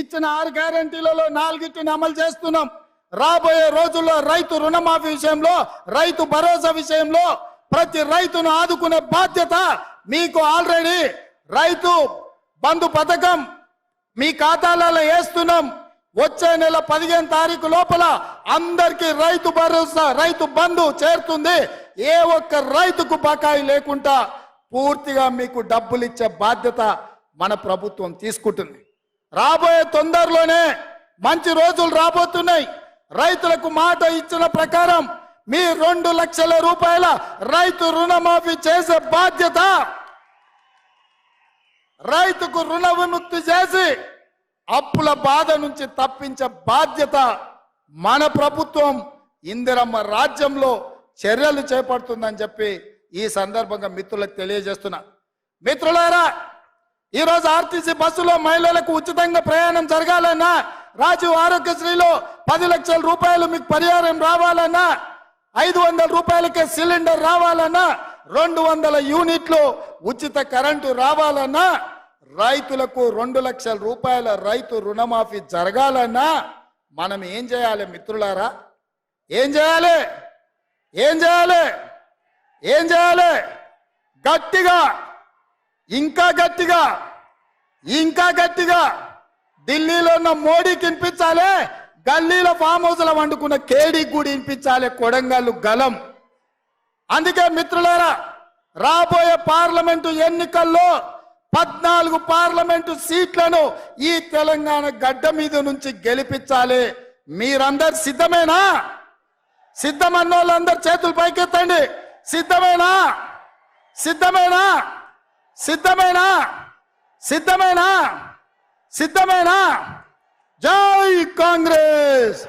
ఇచ్చిన ఆరు గ్యారంటీలలో నాలుగిటిని అమలు చేస్తున్నాం. రాబోయే రోజుల్లో రైతు రుణమాఫీ విషయంలో రైతు భరోసా విషయంలో ప్రతి రైతును ఆదుకునే బాధ్యత మీకు ఆల్రెడీ రైతు బంధు పథకం మీ ఖాతాలలో వేస్తున్నాం. వచ్చే నెల పదిహేను తారీఖు లోపల అందరికీ రైతు భరోసా రైతు బంధు చేరుతుంది. ఏ ఒక్క రైతుకు బకాయి లేకుండా పూర్తిగా మీకు డబ్బులు ఇచ్చే బాధ్యత మన ప్రభుత్వం తీసుకుంటుంది. రాబోయే తొందరలోనే మంచి రోజులు రాబోతున్నాయి. రైతులకు మాట ఇచ్చిన ప్రకారం మీ రెండు లక్షల రూపాయల రైతు రుణమాఫీ చేసే బాధ్యత రైతుకు రుణ విముక్తి చేసి అప్పుల బాధ నుంచి తప్పించే బాధ్యత మన ప్రభుత్వం ఇందిరమ్మ రాజ్యంలో చర్యలు చేపడుతుందని చెప్పి ఈ సందర్భంగా మిత్రులకు తెలియజేస్తున్నా. మిత్రులారా ఈరోజు ఆర్టీసీ బస్సులో మహిళలకు ఉచితంగా ప్రయాణం జరగాలన్నా రాజీవ్ ఆరోగ్యశ్రీలో పది లక్షల రూపాయలు మీకు పరిహారం రావాలన్నా ఐదు వందల రూపాయలకే సిలిండర్ రావాలన్నా రెండు వందల యూనిట్లు ఉచిత కరెంటు రావాలన్నా రైతులకు రెండు లక్షల రూపాయల రైతు రుణమాఫీ జరగాలన్నా మనం ఏం చేయాలి మిత్రులారా? ఏం చేయాలి? ఏం చేయాలి? ఏం చేయాలి? గట్టిగా ఇంకా గట్టిగా ఇంకా గట్టిగా ఢిల్లీలో ఉన్న మోడీకి వినిపించాలి గల్లీలో ఫామ్ హౌస్లో వండుకున్న కేడీకి కూడా వినిపించాలి కొడంగల్లు గలం. అందుకే మిత్రులారా రాబోయే పార్లమెంటు ఎన్నికల్లో పద్నాలుగు పార్లమెంటు సీట్లను ఈ తెలంగాణ గడ్డ మీద నుంచి గెలిపించాలి. మీరందరు సిద్ధమేనా? సిద్ధమన్న వాళ్ళందరు చేతులు పైకెత్తండి. సిద్ధమేనా? సిద్ధమేనా? సిద్ధమేనా? సిద్ధమేనా? సిద్ధమేనా? జై కాంగ్రెస్!